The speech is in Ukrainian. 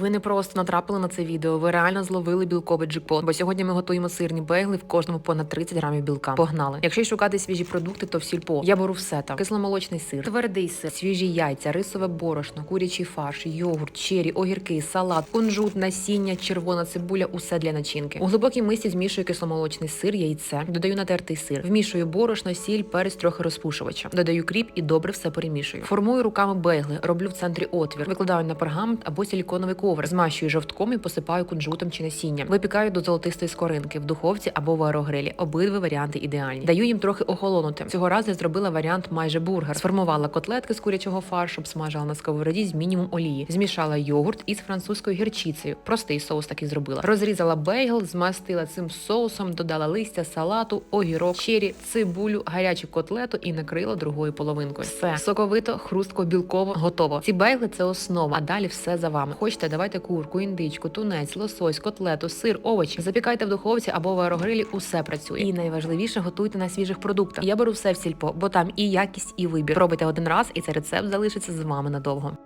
Ви не просто натрапили на це відео, ви реально зловили білковий джекпот. Бо сьогодні ми готуємо сирні бейгли в кожному понад 30 грамів білка. Погнали. Якщо шукати свіжі продукти, то в сільпо. Я беру все там: кисломолочний сир, твердий сир, свіжі яйця, рисове борошно, курячий фарш, йогурт, чері, огірки, салат, кунжут, насіння, червона цибуля, усе для начинки. У глибокій мисці змішую кисломолочний сир, яйце, додаю натертий сир, вмішую борошно, сіль, перець, трохи розпушувача. Додаю кріп і добре все перемішую. Формую руками бейгли, роблю в центрі отвір, викладаю на пергамент або силіконовий ковер, змащую жовтком і посипаю кунжутом чи насінням. Випікаю до золотистої скоринки в духовці або в аерогрилі. Обидва варіанти ідеальні. Даю їм трохи охолонути. Цього разу я зробила варіант майже бургер. Сформувала котлетки з курячого фаршу, смажила на сковороді з мінімум олії. Змішала йогурт із французькою гірчицею. Простий соус такий зробила. Розрізала бейгл, змастила цим соусом, додала листя, салату, огірок, чері, цибулю, гарячу котлету і накрила другою половинкою. Все соковито, хрустко, білково, готово. Ці бейгли це основа, а далі все за вами. Хочете, давайте курку, індичку, тунець, лосось, котлету, сир, овочі. Запікайте в духовці або в аерогрилі. Усе працює. І найважливіше готуйте на свіжих продуктах. Я беру все в сільпо, бо там і якість, і вибір. Пробуйте один раз, і цей рецепт залишиться з вами надовго.